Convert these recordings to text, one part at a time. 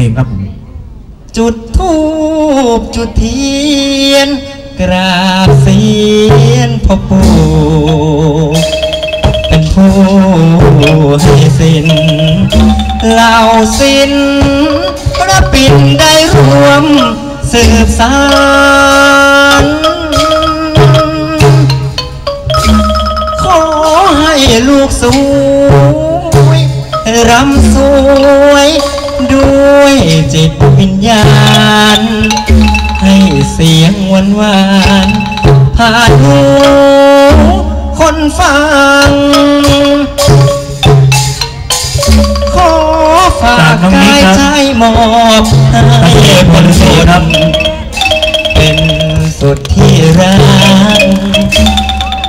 ลงครับผม จุดทูบจุดเทียน กราบเสียนพ่อปู่เป็นผู้ให้สินเหล่าสินพระปิ่นได้รวมสืบสานขอให้ลูกสวยรำสวย วยจิตวิญญาณ ให้เสียงหวานหวานๆผ่านหูคนฟัง ขอฝากกายใจมอบให้คนสนเป็นสุดที่รัก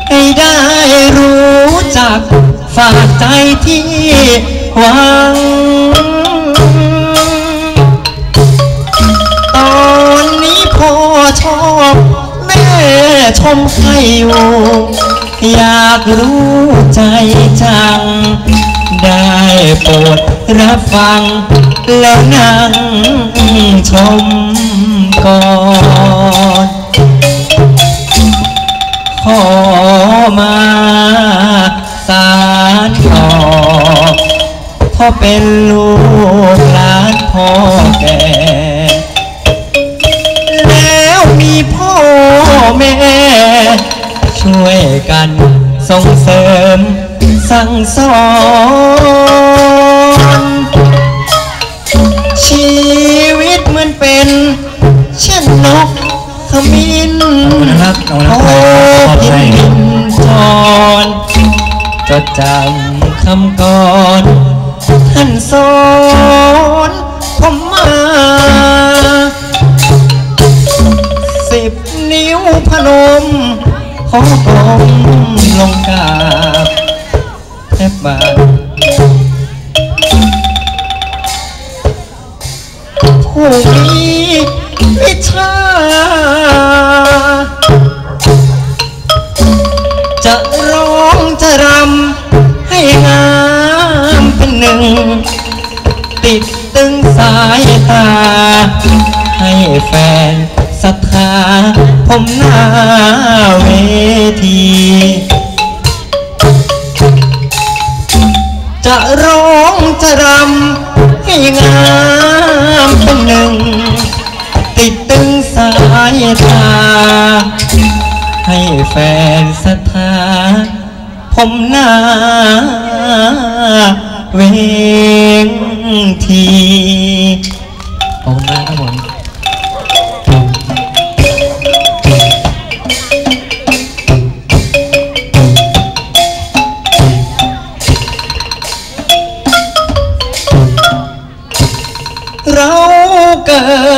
ให้ได้รู้จักฝากใจที่หวัง ชมให้อยู่อยากรู้ใจจัง ได้โปรดรับฟัง แล้วนั่งชมก่อนขอมาสารต่อเพราเป็นลูกหลานพ่อแก่ ส่งเสริม สั่งสอน ชีวิตเหมือนเป็นเช่นนกขมิ้นนะครับเอาละโอ้ครับพิขอบนใจดินจรจดจำคำก่อนท่านสอนผมมา สิบนิ้วพนม ขอกลมลงกาแทบบาทผู้มีวิชาจะร้องจะรำให้งามเป็นหนึ่ง ติดตึงสายตา ให้แฟนาผมหน้าเวทีจะร้องจะรำให้งามเป็นหนึ่ง ติดตึงสายตาให้แฟนศรัทธาผมหน้าเวงที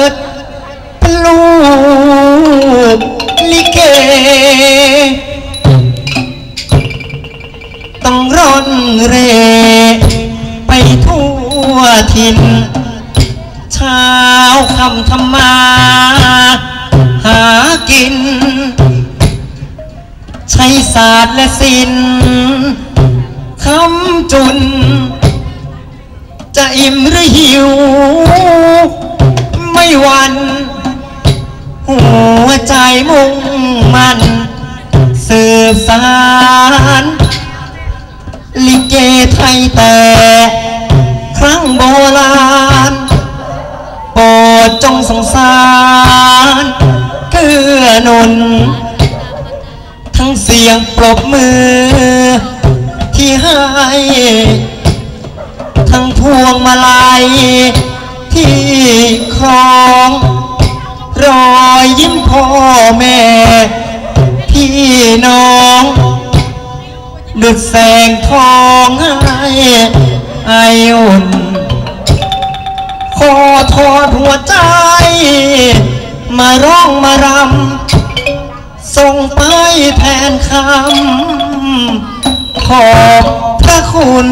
ดเป็นลูกลิเก ต้องร่อนเรไปทั่วถิ่นเช้าคำธรรมา หากิน ใช้ศาสตร์และศิลป์คำจุน จะอิ่มหรือหิวไม่ หวัน หัวใจมุ่งมันสืบสารลิเกไทยแต่ครั้งโบราณโปรดจงสงสารเกื้อนุนทั้งเสียงปรบมือที่ให้ ทั้งพวงมาลัย ที่คลองรอยยิ้มพ่อแม่ พี่น้องดุดแสงทองให้ไออุ่นขอทอดหัวใจ มาร้องมารำส่งไปแทนคำขอบพระคุณ